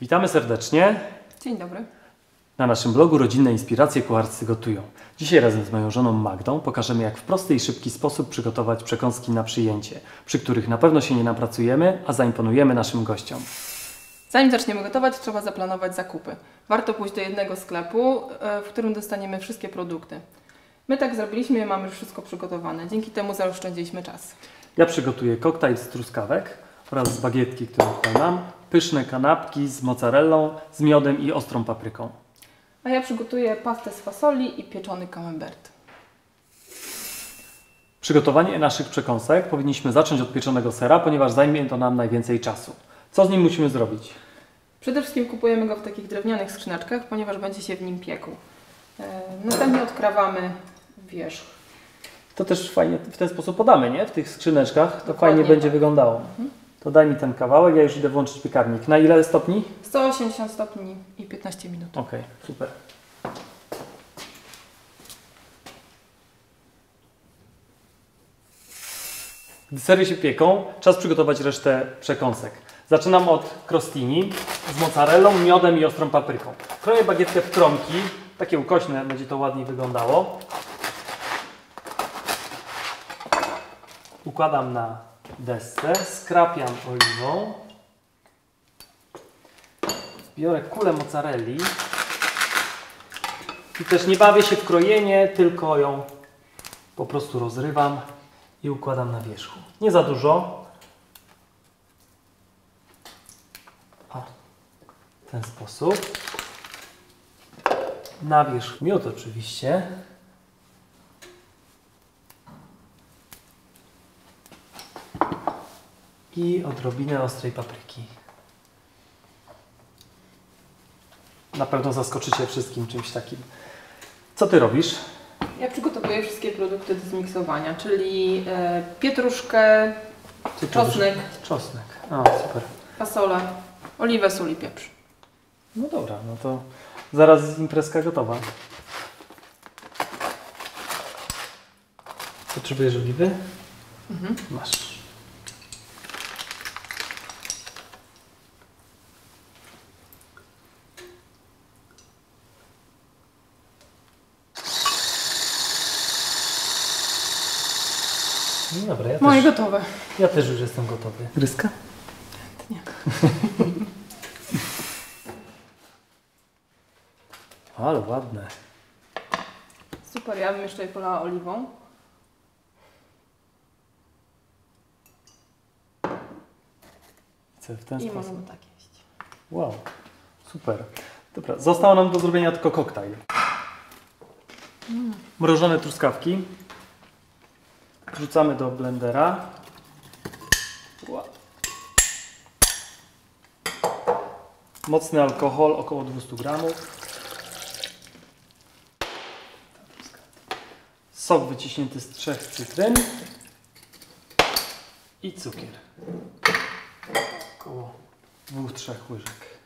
Witamy serdecznie Dzień dobry. na naszym blogu Rodzinne Inspiracje Kucharscy Gotują. Dzisiaj razem z moją żoną Magdą pokażemy, jak w prosty i szybki sposób przygotować przekąski na przyjęcie, przy których na pewno się nie napracujemy, a zaimponujemy naszym gościom. Zanim zaczniemy gotować, trzeba zaplanować zakupy. Warto pójść do jednego sklepu, e, w którym dostaniemy wszystkie produkty. My tak zrobiliśmy, mamy już wszystko przygotowane. Dzięki temu zaoszczędziliśmy czas. Ja przygotuję koktajl z truskawek oraz z bagietki, którą tutaj mam, pyszne kanapki z mozzarellą, z miodem i ostrą papryką. A ja przygotuję pastę z fasoli i pieczony camembert. Przygotowanie naszych przekąsek powinniśmy zacząć od pieczonego sera, ponieważ zajmie to nam najwięcej czasu. Co z nim musimy zrobić? Przede wszystkim kupujemy go w takich drewnianych skrzyneczkach, ponieważ będzie się w nim piekł. E, Następnie odkrawamy wierzch. To też fajnie w ten sposób podamy, nie? W tych skrzyneczkach. To Dokładnie fajnie będzie tak. wyglądało. To daj mi ten kawałek, ja już idę włączyć piekarnik. Na ile stopni? 180 stopni i 15 minut. Okej, super. Gdy sery się pieką, czas przygotować resztę przekąsek. Zaczynam od crostini z mozzarellą, miodem i ostrą papryką. Kroję bagietkę w kromki, takie ukośne, będzie to ładniej wyglądało. Układam na desce, skrapiam oliwą. Biorę kulę mozzarelli i też nie bawię się w krojenie, tylko ją po prostu rozrywam i układam na wierzchu. Nie za dużo. O, w ten sposób. Na wierzch miód oczywiście. I odrobinę ostrej papryki. Na pewno zaskoczycie wszystkim czymś takim. Co ty robisz? Ja przygotowuję wszystkie produkty do zmiksowania, czyli e, pietruszkę, Ty czosnek, Czosnek. O, super. fasolę, oliwę, sól i pieprz. No dobra, no to zaraz imprezka gotowa. Potrzebujesz oliwy? Mhm. Masz. No dobra, ja Moje też, gotowe. ja też już jestem gotowy. Gryzka? Nie. Ale ładne. Super, ja bym jeszcze je polała oliwą. Chcę w ten I sposób. możemy tak jeść. Wow, super. Dobra, zostało nam do zrobienia tylko koktajl. Mrożone truskawki. Wrzucamy do blendera. Mocny alkohol, około 200 gramów. Sok wyciśnięty z trzech cytryn. I cukier. Około 2-3 łyżek.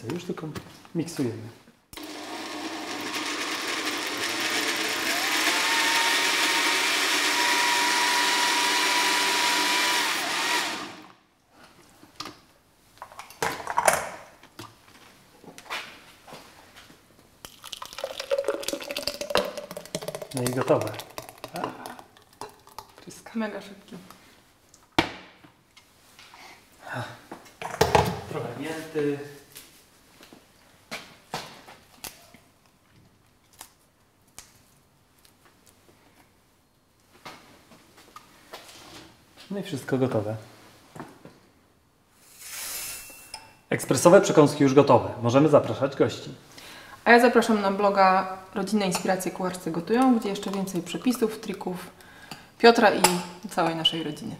Co, już tylko miksujemy. No i gotowe. Wszystko. Mega szybki. Trochę mięty. No i wszystko gotowe. Ekspresowe przekąski już gotowe. Możemy zapraszać gości. A ja zapraszam na bloga Rodzinne Inspiracje Kucharscy Gotują, gdzie jeszcze więcej przepisów, trików Piotra i całej naszej rodziny.